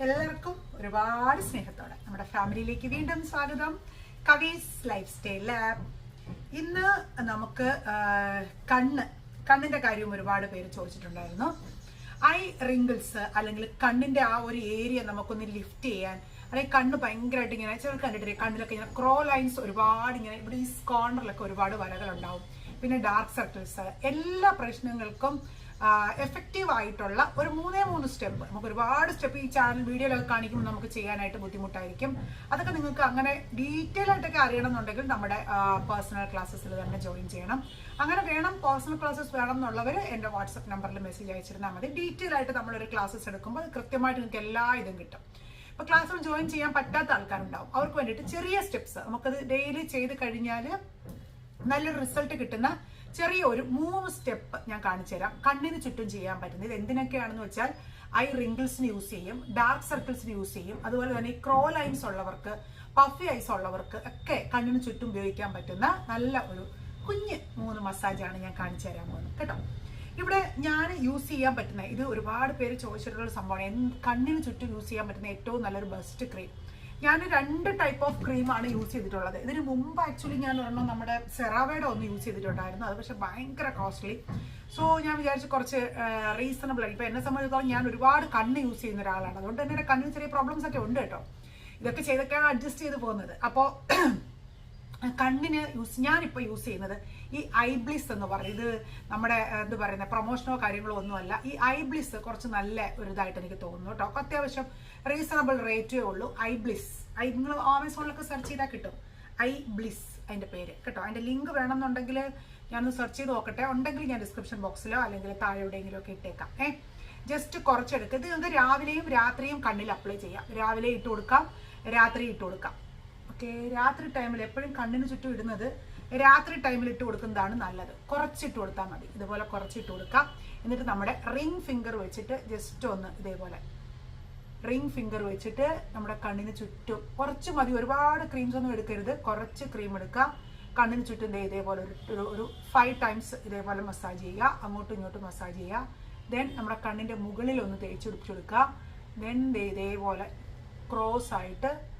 എല്ലാവർക്കും ഒരുപാട് സ്നേഹത്തോടെ നമ്മുടെ ഫാമിലിയിലേക്ക് വീണ്ടും സ്വാഗതം. കവീസ് ലൈഫ് സ്റ്റൈൽ ലാബ് ഇന്ന് നമുക്ക് കണ്ണ് കണ്ണിന്റെ കാര്യം ഒരുപാട് പേര് ചോദിച്ചിട്ടുണ്ടായിരുന്നു. ഐ റിങ്കിൾസ് അല്ലെങ്കിൽ കണ്ണിന്റെ ആ ഒരു ഏരിയ നമുക്കൊന്ന് ലിഫ്റ്റ് ചെയ്യാൻ അല്ലെങ്കിൽ കണ്ണ് ഭയങ്കരമായിട്ട് ഇങ്ങനെ ചിലർ കണ്ടിട്ടില്ലേ കണ്ണിലൊക്കെ ഇങ്ങനെ ക്രോ ലൈൻസ് ഒരുപാട് ഇങ്ങനെ ഇവിടെ ഈ കോർണറിലൊക്കെ ഒരുപാട് വരകളുണ്ടാവും. പിന്നെ ഡാർക്ക് സർക്കിൾസ് എല്ലാ പ്രശ്നങ്ങൾക്കും എഫക്റ്റീവ് ആയിട്ടുള്ള ഒരു മൂന്നേ മൂന്ന് സ്റ്റെപ്പ് നമുക്ക് ഒരുപാട് സ്റ്റെപ്പ് ഈ ചാനൽ വീഡിയോയിലൊക്കെ കാണിക്കുമ്പോൾ നമുക്ക് ചെയ്യാനായിട്ട് ബുദ്ധിമുട്ടായിരിക്കും. അതൊക്കെ നിങ്ങൾക്ക് അങ്ങനെ ഡീറ്റെയിൽ ആയിട്ടൊക്കെ അറിയണമെന്നുണ്ടെങ്കിൽ നമ്മുടെ പേഴ്സണൽ ക്ലാസ്സസിൽ തന്നെ ജോയിൻ ചെയ്യണം. അങ്ങനെ വേണം പേഴ്സണൽ ക്ലാസ്സസ് വേണം എന്നുള്ളവർ എന്റെ വാട്സപ്പ് നമ്പറിൽ മെസ്സേജ് അയച്ചിരുന്നാൽ മതി. ഡീറ്റെയിൽ ആയിട്ട് നമ്മളൊരു ക്ലാസ്സസ് എടുക്കുമ്പോൾ കൃത്യമായിട്ട് നിങ്ങൾക്ക് എല്ലാ ഇതും കിട്ടും. ഇപ്പൊ ക്ലാസ്സിൽ ജോയിൻ ചെയ്യാൻ പറ്റാത്ത ആൾക്കാരുണ്ടാവും. അവർക്ക് വേണ്ടിയിട്ട് ചെറിയ സ്റ്റെപ്സ് നമുക്കത് ഡെയിലി ചെയ്ത് കഴിഞ്ഞാൽ നല്ലൊരു റിസൾട്ട് കിട്ടുന്ന ചെറിയ ഒരു മൂന്ന് സ്റ്റെപ്പ് ഞാൻ കാണിച്ചു തരാം. കണ്ണിന് ചുറ്റും ചെയ്യാൻ പറ്റുന്നത് ഇത് എന്തിനൊക്കെയാണെന്ന് വെച്ചാൽ ഐ റിങ്കിൾസിന് യൂസ് ചെയ്യും ഡാർക്ക് സർക്കിൾസിന് യൂസ് ചെയ്യും. അതുപോലെ തന്നെ ക്രോ ലൈൻസ് ഉള്ളവർക്ക് പഫി ഐസ് ഉള്ളവർക്ക് ഒക്കെ കണ്ണിന് ചുറ്റും ഉപയോഗിക്കാൻ പറ്റുന്ന നല്ല ഒരു കുഞ്ഞ് മൂന്ന് മസാജാണ് ഞാൻ കാണിച്ചു തരാൻ പോകുന്നത്. കേട്ടോ? ഇവിടെ ഞാൻ യൂസ് ചെയ്യാൻ പറ്റുന്ന ഇത് ഒരുപാട് പേര് ചോദിച്ചിട്ടുള്ള സംഭവമാണ്. കണ്ണിന് ചുറ്റും യൂസ് ചെയ്യാൻ പറ്റുന്ന ഏറ്റവും നല്ലൊരു ബെസ്റ്റ് ക്രീം ഞാൻ രണ്ട് ടൈപ്പ് ഓഫ് ക്രീമാണ് യൂസ് ചെയ്തിട്ടുള്ളത്. ഇതിന് മുമ്പ് ആക്ച്വലി ഞാൻ ഒരെണ്ണം നമ്മുടെ സെറാവയുടെ ഒന്ന് യൂസ് ചെയ്തിട്ടുണ്ടായിരുന്നു. അത് പക്ഷേ ഭയങ്കര കോസ്റ്റ്ലി സോ ഞാൻ വിചാരിച്ചു കുറച്ച് റീസണബിൾ ആയി. ഇപ്പൊ എന്നെ സംബന്ധിച്ചിടത്തോളം ഞാൻ ഒരുപാട് കണ്ണ് യൂസ് ചെയ്യുന്ന ഒരാളാണ്. അതുകൊണ്ട് തന്നെ കണ്ണിന് ചെറിയ പ്രോബ്ലംസ് ഒക്കെ ഉണ്ട് കേട്ടോ. ഇതൊക്കെ ചെയ്തൊക്കെയാണ് അഡ്ജസ്റ്റ് ചെയ്ത് പോകുന്നത്. അപ്പോൾ കണ്ണിന് യൂസ് ഞാനിപ്പോൾ യൂസ് ചെയ്യുന്നത് ഈ ഐബ്ലിസ് എന്ന് പറയും. ഇത് നമ്മുടെ എന്ത് പറയുന്നത് പ്രൊമോഷനോ കാര്യങ്ങളോ ഒന്നുമല്ല. ഈ ഐബ്ലിസ് കുറച്ച് നല്ല ഒരു ഇതായിട്ട് എനിക്ക് തോന്നുന്നു കേട്ടോ. അത്യാവശ്യം റീസണബിൾ റേറ്റേ ഉള്ളൂ. ഐബ്ലിസ്. ഐ നിങ്ങൾ ആമസോണിലൊക്കെ സെർച്ച് ചെയ്താൽ കിട്ടും. ഐ ബ്ലിസ് അതിന്റെ പേര് കേട്ടോ. അതിന്റെ ലിങ്ക് വേണമെന്നുണ്ടെങ്കിൽ ഞാനൊന്ന് സെർച്ച് ചെയ്ത് നോക്കട്ടെ. ഉണ്ടെങ്കിൽ ഞാൻ ഡിസ്ക്രിപ്ഷൻ ബോക്സിലോ അല്ലെങ്കിൽ താഴെ എവിടെയെങ്കിലും ഒക്കെ ഇട്ടേക്കാം. ഏ? ജസ്റ്റ് കുറച്ചെടുക്കുക ഇത് രാവിലെയും രാത്രിയും കണ്ണിൽ അപ്ലൈ ചെയ്യാം. രാവിലെ ഇട്ട് കൊടുക്കാം. രാത്രി ഇട്ട് കൊടുക്കാം. ഓക്കെ രാത്രി ടൈമിൽ എപ്പോഴും കണ്ണിന് ചുറ്റും ഇടുന്നത് രാത്രി ടൈമിൽ ഇട്ട് കൊടുക്കുന്നതാണ് നല്ലത്. കുറച്ചിട്ട് കൊടുത്താൽ മതി. ഇതുപോലെ കുറച്ചിട്ട് കൊടുക്കാം. എന്നിട്ട് നമ്മുടെ റിംഗ് ഫിംഗർ വെച്ചിട്ട് ജസ്റ്റ് ഒന്ന് ഇതേപോലെ റിംഗ് ഫിംഗർ വെച്ചിട്ട് നമ്മുടെ കണ്ണിന് ചുറ്റും കുറച്ച് മതി. ഒരുപാട് ക്രീംസ് ഒന്നും എടുക്കരുത്. കുറച്ച് ക്രീം എടുക്കാം. കണ്ണിന് ചുറ്റും ഇതേപോലെ ഒരു ഒരു- ഒരു ഫൈവ് ടൈംസ് ഇതേപോലെ മസാജ് ചെയ്യുക. അങ്ങോട്ടും ഇങ്ങോട്ടും മസാജ് ചെയ്യുക. ദെൻ നമ്മുടെ കണ്ണിന്റെ മുകളിൽ ഒന്ന് തേച്ച് പിടിച്ചെടുക്കുക ദെൻ ഇതേപോലെ ക്രോസ് ആയിട്ട്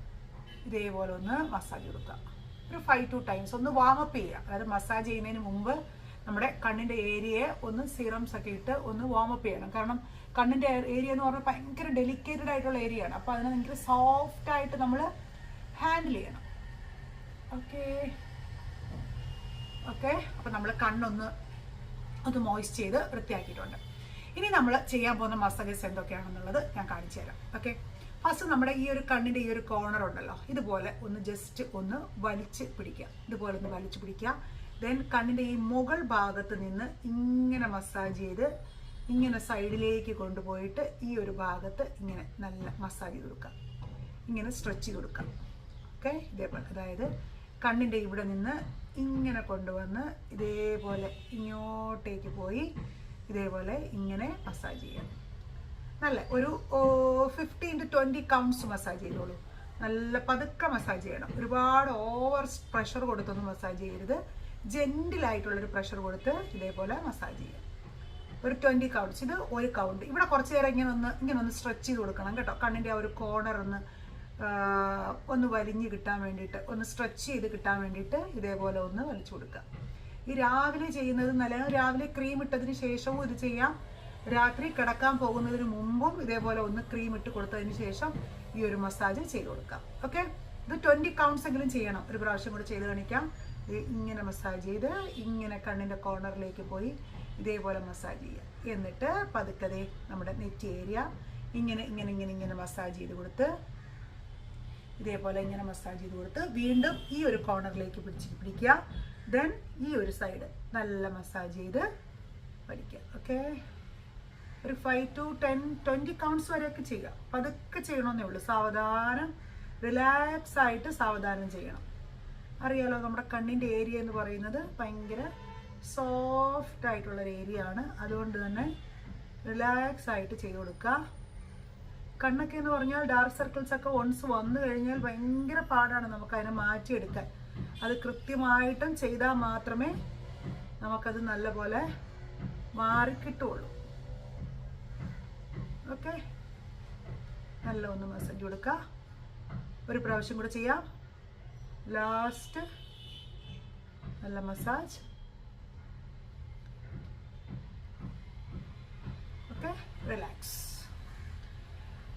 ഇതേപോലെ ഒന്ന് മസാജ് കൊടുക്കുക. ഒരു ഫൈവ് ടു ടൈംസ് ഒന്ന് വാമപ്പ് ചെയ്യുക. അതായത് മസാജ് ചെയ്യുന്നതിന് മുമ്പ് നമ്മുടെ കണ്ണിന്റെ ഏരിയയെ ഒന്ന് സീറംസ് ഒക്കെ ഇട്ട് ഒന്ന് വാമപ്പ് ചെയ്യണം. കാരണം കണ്ണിന്റെ ഏരിയ എന്ന് പറഞ്ഞാൽ ഭയങ്കര ഡെലിക്കേറ്റഡ് ആയിട്ടുള്ള ഏരിയ ആണ്. അപ്പോൾ അതിനെ ഭയങ്കര സോഫ്റ്റ് ആയിട്ട് നമ്മൾ ഹാൻഡിൽ ചെയ്യണം. ഓക്കെ ഓക്കെ അപ്പം നമ്മൾ കണ്ണൊന്ന് ഒന്ന് മോയ്സ്റ്റ് ചെയ്ത് വൃത്തിയാക്കിയിട്ടുണ്ട്. ഇനി നമ്മൾ ചെയ്യാൻ പോകുന്ന മസാജസ് എന്തൊക്കെയാണെന്നുള്ളത് ഞാൻ കാണിച്ചു തരാം. ഓക്കെ ഫസ്റ്റ് നമ്മുടെ ഈ ഒരു കണ്ണിന്റെ ഈ ഒരു കോർണർ ഉണ്ടല്ലോ ഇതുപോലെ ഒന്ന് ജസ്റ്റ് ഒന്ന് വലിച്ച് പിടിക്കുക. ഇതുപോലെ ഒന്ന് വലിച്ചു പിടിക്കുക. ദെൻ കണ്ണിന്റെ ഈ മുകൾ ഭാഗത്ത് നിന്ന് ഇങ്ങനെ മസാജ് ചെയ്ത് ഇങ്ങനെ സൈഡിലേക്ക് കൊണ്ടുപോയിട്ട് ഈ ഒരു ഭാഗത്ത് ഇങ്ങനെ നല്ല മസാജ് ചെയ്ത് കൊടുക്കാം ഇങ്ങനെ സ്ട്രെച്ച് ചെയ്ത് കൊടുക്കാം ഓക്കെ ഇതേപോലെ അതായത് കണ്ണിന്റെ ഇവിടെ നിന്ന് ഇങ്ങനെ കൊണ്ടുവന്ന് ഇതേപോലെ ഇങ്ങോട്ടേക്ക് പോയി ഇതേപോലെ ഇങ്ങനെ മസാജ് ചെയ്യാം നല്ല ഒരു fifteen to twenty counts massage ചെയ്തോളൂ. നല്ല പതുക്കെ മസാജ് ചെയ്യണം. ഒരുപാട് ഓവർ പ്രഷർ കൊടുത്തൊന്നും മസാജ് ചെയ്യരുത്. ജെന്റിലായിട്ടുള്ളൊരു പ്രഷർ കൊടുത്ത് ഇതേപോലെ മസാജ് ചെയ്യുക ഒരു ട്വന്റി കൗണ്ട്സ് ഇത് ഒരു കൗണ്ട് ഇവിടെ കുറച്ച് നേരം ഇങ്ങനെ ഒന്ന് ഇങ്ങനെ ഒന്ന് സ്ട്രെച്ച് ചെയ്ത് കൊടുക്കണം കേട്ടോ. കണ്ണിന്റെ ആ ഒരു കോർണർ ഒന്ന് ഒന്ന് വലിഞ്ഞ് കിട്ടാൻ വേണ്ടിയിട്ട് ഒന്ന് സ്ട്രെച്ച് ചെയ്ത് കിട്ടാൻ വേണ്ടിയിട്ട് ഇതേപോലെ ഒന്ന് വലിച്ചു കൊടുക്കുക. ഈ രാവിലെ ചെയ്യുന്നത് നല്ല രാവിലെ ക്രീം ഇട്ടതിന് ശേഷവും ഇത് ചെയ്യാം. രാത്രി കിടക്കാൻ പോകുന്നതിന് മുമ്പും ഇതേപോലെ ഒന്ന് ക്രീം ഇട്ട് കൊടുത്തതിന് ശേഷം ഈ ഒരു മസാജ് ചെയ്ത് കൊടുക്കാം. ഓക്കെ ഇത് ട്വന്റി കൗണ്ട്സ് എങ്കിലും ചെയ്യണം. ഒരു പ്രാവശ്യം കൂടെ ചെയ്ത് കാണിക്കാം. ഇങ്ങനെ മസാജ് ചെയ്ത് ഇങ്ങനെ കണ്ണിന്റെ കോർണറിലേക്ക് പോയി ഇതേപോലെ മസാജ് ചെയ്യുക എന്നിട്ട് പതുക്കതെ നമ്മുടെ നെറ്റ് ഏരിയ ഇങ്ങനെ ഇങ്ങനെ ഇങ്ങനെ ഇങ്ങനെ മസാജ് ചെയ്ത് കൊടുത്ത് ഇതേപോലെ ഇങ്ങനെ മസാജ് ചെയ്ത് കൊടുത്ത് വീണ്ടും ഈ ഒരു കോർണറിലേക്ക് പിടിച്ച് പിടിക്കുക. ദെൻ ഈ ഒരു സൈഡ് നല്ല മസാജ് ചെയ്ത് പഠിക്കുക ഓക്കെ ഒരു five to ten twenty counts വരെയൊക്കെ ചെയ്യുക. അതൊക്കെ ചെയ്യണമെന്നേ ഉള്ളൂ. സാവധാനം റിലാക്സ് ആയിട്ട് സാവധാനം ചെയ്യണം. അറിയാലോ നമ്മുടെ കണ്ണിന്റെ ഏരിയ എന്ന് പറയുന്നത് ഭയങ്കര സോഫ്റ്റ് ആയിട്ടുള്ള ഒരു ഏരിയ ആണ്. അതുകൊണ്ട് തന്നെ റിലാക്സ് ആയിട്ട് ചെയ്ത് കൊടുക്കുക. കണ്ണൊക്കെ എന്ന് പറഞ്ഞാൽ ഡാർക്ക് സർക്കിൾസ് ഒക്കെ വൺസ് വന്നു കഴിഞ്ഞാൽ ഭയങ്കര പാടാണ് നമുക്ക് അതിനെ മാറ്റിയെടുക്കാൻ. അത് കൃത്യമായിട്ടും ചെയ്താൽ മാത്രമേ നമുക്കത് നല്ലപോലെ മാറിക്കിട്ടുള്ളൂ. ഓക്കെ. നല്ല ഒന്ന് മസാജ് കൊടുക്കുക ഒരു പ്രാവശ്യം കൂടെ ചെയ്യാം. ലാസ്റ്റ് നല്ല മസാജ് ഓക്കെ റിലാക്സ്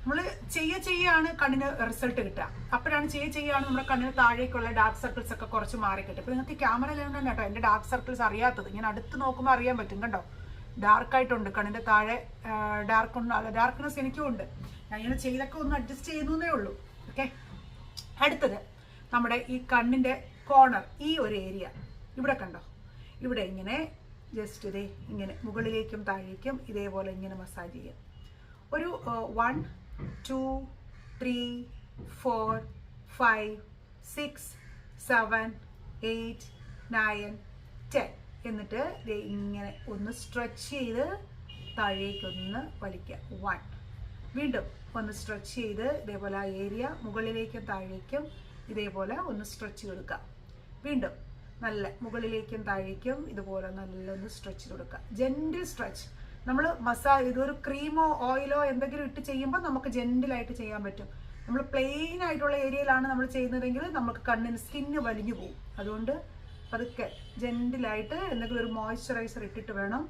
നമ്മൾ ചെയ്യ ചെയ്യാണ് കണ്ണിന് റിസൾട്ട് കിട്ടുക. അപ്പോഴാണ് ചെയ്യ ചെയ്യാണ് നമ്മുടെ കണ്ണിന് താഴേക്കുള്ള ഡാർക്ക് സർക്കിൾസ് ഒക്കെ കുറച്ച് മാറി കിട്ടും ഇപ്പൊ നിങ്ങൾക്ക് ക്യാമറയിലാണ് കേട്ടോ എന്റെ ഡാർക്ക് സർക്കിൾസ് അറിയാത്തത്. ഇങ്ങനെ അടുത്ത് നോക്കുമ്പോൾ അറിയാൻ പറ്റും കണ്ടോ? ഡാർക്ക് ആയിട്ടുണ്ട് കണ്ണിന്റെ താഴെ ഡാർക്ക് ഉണ്ട് ഡാർക്ക്നെസ് എനിക്കും ഉണ്ട്. ഞാൻ ഇങ്ങനെ ചെയ്തൊക്കെ ഒന്ന് അഡ്ജസ്റ്റ് ചെയ്യുന്നേ ഉള്ളൂ ഓക്കെ? അടുത്തത് നമ്മുടെ ഈ കണ്ണിന്റെ കോർണർ ഈ ഒരു ഏരിയ ഇവിടെ കണ്ടോ? ഇവിടെ ഇങ്ങനെ ജസ്റ്റ് ഇതേ ഇങ്ങനെ മുകളിലേക്കും താഴേക്കും ഇതേപോലെ ഇങ്ങനെ മസാജ് ചെയ്യാം. ഒരു one two three four five six seven eight nine ten എന്നിട്ട് ഇങ്ങനെ ഒന്ന് സ്ട്രെച്ച് ചെയ്ത് താഴേക്കൊന്ന് വലിക്കുക. വൺ വീണ്ടും ഒന്ന് സ്ട്രെച്ച് ചെയ്ത് ഇതേപോലെ ആ ഏരിയ മുകളിലേക്കും താഴേക്കും ഇതേപോലെ ഒന്ന് സ്ട്രെച്ച് കൊടുക്കുക. വീണ്ടും നല്ല മുകളിലേക്കും താഴേക്കും ഇതുപോലെ നല്ല ഒന്ന് സ്ട്രെച്ച് കൊടുക്കുക. ജെന്റിൽ സ്ട്രെച്ച് നമ്മൾ മസാജ് ഇതൊരു ക്രീമോ ഓയിലോ എന്തെങ്കിലും ഇട്ട് ചെയ്യുമ്പോൾ നമുക്ക് ജെന്റിലായിട്ട് ചെയ്യാൻ പറ്റും. നമ്മൾ പ്ലെയിൻ ആയിട്ടുള്ള ഏരിയയിലാണ് നമ്മൾ ചെയ്യുന്നതെങ്കിൽ നമുക്ക് കണ്ണിന് സ്കിന്ന് വലിഞ്ഞു പോകും അതുകൊണ്ട് പതുക്കെ ജെന്റിലായിട്ട് എന്തെങ്കിലും ഒരു മോയ്സ്ചറൈസർ ഇട്ടിട്ട് വേണം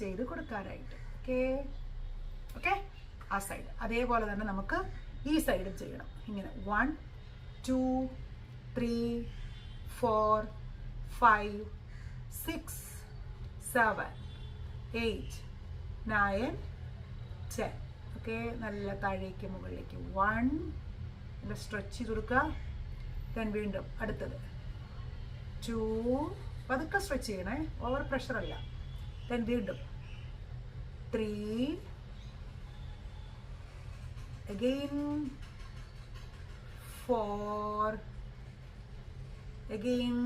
ചെയ്ത് കൊടുക്കാനായിട്ട്. ഓക്കേ ഓക്കെ ആ സൈഡ് അതേപോലെ തന്നെ നമുക്ക് ഈ സൈഡും ചെയ്യണം. ഇങ്ങനെ one two three four five six seven eight nine ten okay നല്ല താഴേക്ക് മുകളിലേക്ക്. വൺ സ്ട്രെച്ച് ചെയ്ത് കൊടുക്കുക. ദെൻ വീണ്ടും അടുത്തത്. ടു പതുക്കെ സ്ട്രെച്ച് ചെയ്യണേ. ഓവർ പ്രഷർ അല്ല. വീണ്ടും. Three again four again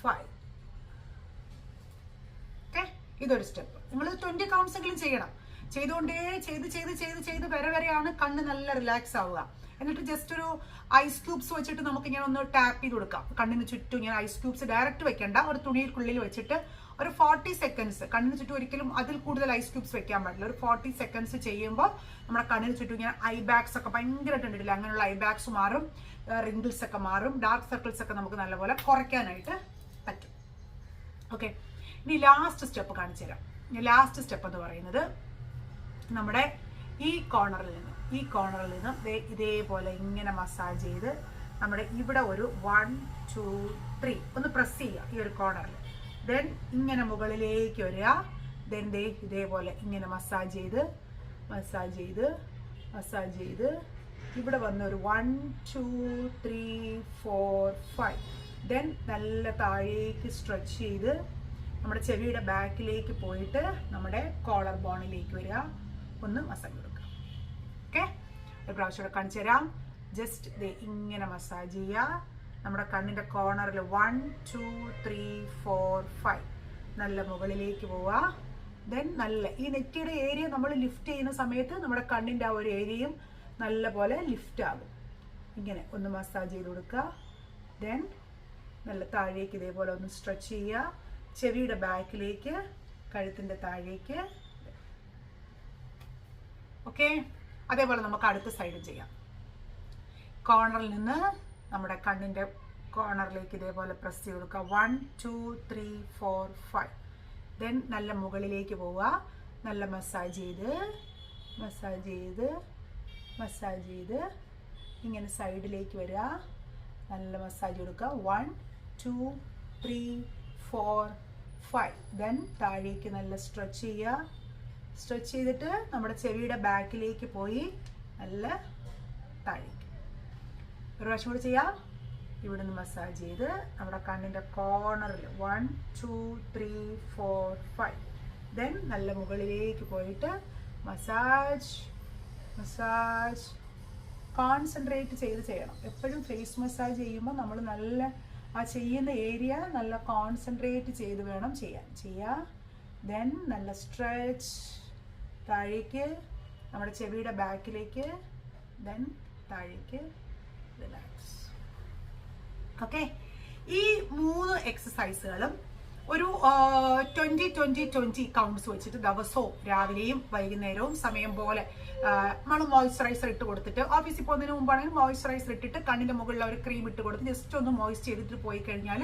five ഇതൊരു സ്റ്റെപ്പ് നിങ്ങൾ ട്വന്റി കൗണ്ട്സ് ചെയ്യണം. ചെയ്തുകൊണ്ടേ ചെയ്ത് ചെയ്ത് ചെയ്ത് ചെയ്ത് വരെ വരെയാണ് കണ്ണ് നല്ല റിലാക്സ് ആവുക. എന്നിട്ട് ജസ്റ്റ് ഒരു ഐസ് ക്യൂബ്സ് വെച്ചിട്ട് നമുക്ക് ഇങ്ങനെ ഒന്ന് ടാപ്പ് ചെയ്ത് കൊടുക്കാം. കണ്ണിന് ചുറ്റും ഇങ്ങനെ ഐസ് ക്യൂബ്സ് ഡയറക്റ്റ് വെക്കണ്ട. ഒരു തുണിക്കുള്ളിൽ വെച്ചിട്ട് ഒരു ഫോർട്ടി സെക്കൻഡ്സ് കണ്ണിന് ചുറ്റും ഒരിക്കലും അതിൽ കൂടുതൽ ഐസ് ക്യൂബ്സ് വെക്കാൻ പാടില്ല. ഒരു ഫോർട്ടി സെക്കൻഡ്സ് ചെയ്യുമ്പോൾ നമ്മുടെ കണ്ണിന് ചുറ്റും ഇങ്ങനെ ഐ ബാഗ്സ് ഒക്കെ ഭയങ്കരമായിട്ട് ഉണ്ടല്ലോ? അങ്ങനെയുള്ള ഐ ബാഗ്സ് മാറും. റിങ്കിൾസ് ഒക്കെ മാറും. ഡാർക്ക് സർക്കിൾസ് ഒക്കെ നമുക്ക് നല്ലപോലെ കുറയ്ക്കാനായിട്ട് പറ്റും. ഓക്കെ ഇനി ലാസ്റ്റ് സ്റ്റെപ്പ് കാണിച്ചു തരാം ലാസ്റ്റ് സ്റ്റെപ്പ് എന്ന് പറയുന്നത് നമ്മുടെ ഈ കോർണറിൽ നിന്ന് ഈ കോർണറിൽ നിന്ന് ഇതേപോലെ ഇങ്ങനെ മസാജ് ചെയ്ത് നമ്മുടെ ഇവിടെ ഒരു വൺ ടു ത്രീ ഒന്ന് പ്രസ് ചെയ്യുക ഈ ഒരു കോർണറിൽ ദെൻ ഇങ്ങനെ മുകളിലേക്ക് വരിക. ദെൻ ദേ ഇതേപോലെ ഇങ്ങനെ മസാജ് ചെയ്ത് മസാജ് ചെയ്ത് മസാജ് ചെയ്ത് ഇവിടെ വന്ന് ഒരു one two three four five then നല്ല താഴേക്ക് സ്ട്രെച്ച് ചെയ്ത് നമ്മുടെ ചെവിയുടെ ബാക്കിലേക്ക് പോയിട്ട് നമ്മുടെ കോളർ ബോണിലേക്ക് വരിക. ഒന്ന് മസാജ് കൊടുക്കുക ഓക്കെ ഒരു പ്രാവശ്യം കൂടെ കാണിച്ചു തരാം. ജസ്റ്റ് ദേ ഇങ്ങനെ മസാജ് ചെയ്യുക. നമ്മുടെ കണ്ണിന്റെ കോർണറിൽ one two three four five നല്ല മുകളിലേക്ക് പോവുക. ദെൻ നല്ല ഈ നെറ്റിയുടെ ഏരിയ നമ്മൾ ലിഫ്റ്റ് ചെയ്യുന്ന സമയത്ത് നമ്മുടെ കണ്ണിന്റെ ആ ഒരു ഏരിയയും നല്ല പോലെ ലിഫ്റ്റ് ആകും. ഇങ്ങനെ ഒന്ന് മസാജ് ചെയ്ത് കൊടുക്കുക. ദെൻ നല്ല താഴേക്ക് ഇതേപോലെ ഒന്ന് സ്ട്രെച്ച് ചെയ്യുക. ചെവിയുടെ ബാക്കിലേക്ക് കഴുത്തിന്റെ താഴേക്ക് ഓക്കെ? അതേപോലെ നമുക്ക് അടുത്ത സൈഡ് ചെയ്യാം. കോർണറിൽ നിന്ന് നമ്മുടെ കണ്ണിന്റെ കോർണറിലേക്ക് ഇതേപോലെ പ്രസ് ചെയ്ത് കൊടുക്കുക. One two three four five then നല്ല മുകളിലേക്ക് പോവുക. നല്ല മസാജ് ചെയ്ത് മസാജ് ചെയ്ത് മസാജ് ചെയ്ത് ഇങ്ങനെ സൈഡിലേക്ക് വരിക. നല്ല മസാജ് കൊടുക്കുക. One two three four five then താഴേക്ക് നല്ല സ്ട്രെച്ച് ചെയ്യുക. സ്ട്രെച്ച് ചെയ്തിട്ട് നമ്മുടെ ചെവിയുടെ ബാക്കിലേക്ക് പോയി നല്ല താഴേക്ക്. ഒരു പ്രാവശ്യം കൂടി ചെയ്യാം. ഇവിടുന്ന് മസാജ് ചെയ്ത് നമ്മുടെ കണ്ണിന്റെ കോർണറിൽ one two three four five then നല്ല മുകളിലേക്ക് പോയിട്ട് മസാജ് മസാജ് കോൺസെൻട്രേറ്റ് ചെയ്ത് ചെയ്യണം. എപ്പോഴും ഫേസ് മസാജ് ചെയ്യുമ്പോൾ നമ്മൾ നല്ല ആ ചെയ്യുന്ന ഏരിയ നല്ല കോൺസെൻട്രേറ്റ് ചെയ്ത് വേണം ചെയ്യാൻ. ചെയ്യുക ദെൻ നല്ല സ്ട്രെച്ച് താഴേക്ക് നമ്മുടെ ചെവിയുടെ ബാക്കിലേക്ക് ദെൻ താഴേക്ക് റിലാക്സ് ഓക്കെ ഈ മൂന്ന് എക്സസൈസുകളും ഒരു ട്വന്റി ട്വന്റി ട്വന്റി കൗണ്ട്സ് വെച്ചിട്ട് ദിവസവും രാവിലെയും വൈകുന്നേരവും സമയം പോലെ നമ്മൾ മോയ്സ്ചറൈസർ ഇട്ട് കൊടുത്തിട്ട് ഓഫീസിൽ പോകുന്നതിന് മുമ്പാണെങ്കിൽ മോയ്സ്ചറൈസർ ഇട്ടിട്ട് കണ്ണിന്റെ മുകളിൽ ഒരു ക്രീം ഇട്ട് കൊടുത്ത് ജസ്റ്റ് ഒന്ന് മോയ്സ്റ്റ് ചെയ്തിട്ട് പോയി കഴിഞ്ഞാൽ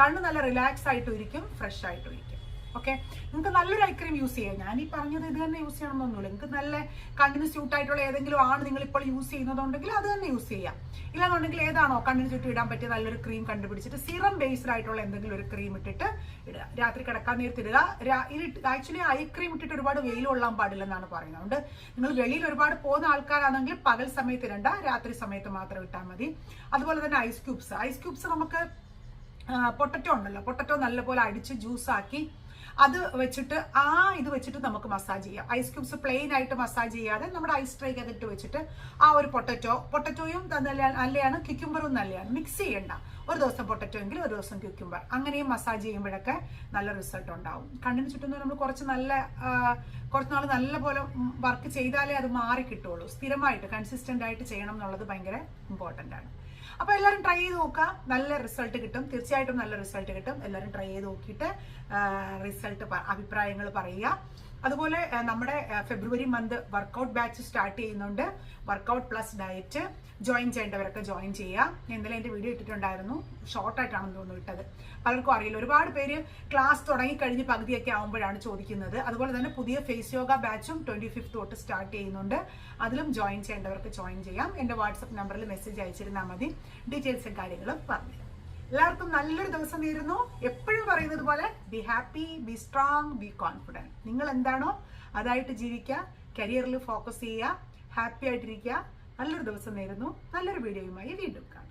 കണ്ണ് നല്ല റിലാക്സ് ആയിട്ടും ഇരിക്കും ഫ്രഷ് ആയിട്ടും ഇരിക്കും ഓക്കെ നിങ്ങൾക്ക് നല്ലൊരു ഐക്രീം ക്രീം യൂസ് ചെയ്യാം. ഞാൻ ഈ പറഞ്ഞത് ഇത് തന്നെ യൂസ് ചെയ്യണമെന്നൊന്നുമില്ല നിങ്ങൾക്ക് നല്ല കണ്ണിന് സ്യൂട്ട് ആയിട്ടുള്ള ഏതെങ്കിലും ആണ് നിങ്ങൾ ഇപ്പോൾ യൂസ് ചെയ്യുന്നതുണ്ടെങ്കിൽ അത് തന്നെ യൂസ് ചെയ്യാം. ഇല്ലാന്നുണ്ടെങ്കിൽ ഏതാണോ കണ്ണിന് ചുറ്റും ഇടാൻ പറ്റിയ നല്ലൊരു ക്രീം കണ്ടുപിടിച്ചിട്ട് സിറം ബേസ്ഡ് ആയിട്ടുള്ള എന്തെങ്കിലും ഒരു ക്രീം ഇട്ടിട്ട് ഇടുക. രാത്രി കിടക്കാൻ നേരത്ത് ഇടുക ആക്ച്വലി ഐ ക്രീം ഇട്ടിട്ട് ഒരുപാട് വെയിൽ കൊള്ളാൻ പാടില്ലെന്നാണ് പറയുന്നത്. അതുകൊണ്ട് നിങ്ങൾ വെളിയിൽ ഒരുപാട് പോകുന്ന ആൾക്കാരാണെങ്കിൽ പകൽ സമയത്ത് ഇടണ്ട. രാത്രി സമയത്ത് മാത്രം ഇട്ടാൽ മതി. അതുപോലെ തന്നെ ഐസ് ക്യൂബ്സ് ഐസ് ക്യൂബ്സ് നമുക്ക് പൊട്ടറ്റോ ഉണ്ടല്ലോ. പൊട്ടറ്റോ നല്ലപോലെ അടിച്ച് ജ്യൂസാക്കി അത് വെച്ചിട്ട് ആ ഇത് വെച്ചിട്ട് നമുക്ക് മസാജ് ചെയ്യാം. ഐസ് ക്യൂബ്സ് പ്ലെയിൻ ആയിട്ട് മസാജ് ചെയ്യാതെ നമ്മുടെ ഐസ് ട്രൈ അതിട്ട് വെച്ചിട്ട് ആ ഒരു പൊട്ടറ്റോ പൊട്ടറ്റോയും നല്ല നല്ലതാണ് ക്യുക്യുംബറും നല്ലതാണ് മിക്സ് ചെയ്യണ്ട. ഒരു ദിവസം പൊട്ടറ്റോ എങ്കിൽ ഒരു ദിവസം ക്യുക്യുംബർ അങ്ങനെയും മസാജ് ചെയ്യുമ്പോഴൊക്കെ നല്ല റിസൾട്ട് ഉണ്ടാവും. കണ്ണിന് ചുറ്റും നമ്മൾ കുറച്ച് നല്ല കുറച്ച് നാൾ നല്ല പോലെ വർക്ക് ചെയ്താലേ അത് മാറി കിട്ടുള്ളൂ. സ്ഥിരമായിട്ട് കൺസിസ്റ്റന്റ് ആയിട്ട് ചെയ്യണം എന്നുള്ളത് ഭയങ്കര ഇമ്പോർട്ടന്റ് ആണ്. അപ്പൊ എല്ലാവരും ട്രൈ ചെയ്ത് നോക്കുക നല്ല റിസൾട്ട് കിട്ടും. തീർച്ചയായിട്ടും നല്ല റിസൾട്ട് കിട്ടും. എല്ലാവരും ട്രൈ ചെയ്ത് നോക്കിയിട്ട് റിസൾട്ട് അഭിപ്രായങ്ങൾ പറയുക. അതുപോലെ നമ്മുടെ February month workout batch start ചെയ്യുന്നുണ്ട്. വർക്കൗട്ട് പ്ലസ് ഡയറ്റ് ജോയിൻ ചെയ്യേണ്ടവരൊക്കെ ജോയിൻ ചെയ്യുക. ഇന്നലെ എന്റെ വീഡിയോ ഇട്ടിട്ടുണ്ടായിരുന്നു. ഷോർട്ടായിട്ടാണെന്ന് തോന്നുന്നു ഇട്ടത്. പലർക്കും അറിയില്ല. ഒരുപാട് പേര് ക്ലാസ് തുടങ്ങി കഴിഞ്ഞ് പകുതിയൊക്കെ ആകുമ്പോഴാണ് ചോദിക്കുന്നത്. അതുപോലെ തന്നെ പുതിയ ഫേസ് യോഗ ബാച്ചും ട്വന്റി ഫിഫ്ത്ത് തൊട്ട് സ്റ്റാർട്ട് ചെയ്യുന്നുണ്ട്. അതിലും ജോയിൻ ചെയ്യേണ്ടവർക്ക് ജോയിൻ ചെയ്യാം. എന്റെ വാട്സപ്പ് നമ്പറിൽ മെസ്സേജ് അയച്ചിരുന്നാൽ മതി. ഡീറ്റെയിൽസും കാര്യങ്ങളും പറഞ്ഞു എല്ലാവർക്കും നല്ലൊരു ദിവസം നേരുന്നു. എപ്പോഴും പറയുന്നത് പോലെ be happy be strong be confident നിങ്ങൾ എന്താണോ അതായിട്ട് ജീവിക്കുക കരിയറിൽ ഫോക്കസ് ചെയ്യുക ഹാപ്പി ആയിട്ടിരിക്കുക. നല്ലൊരു ദിവസം നേരുന്നു. നല്ലൊരു വീഡിയോയുമായി വീണ്ടും കാണാം.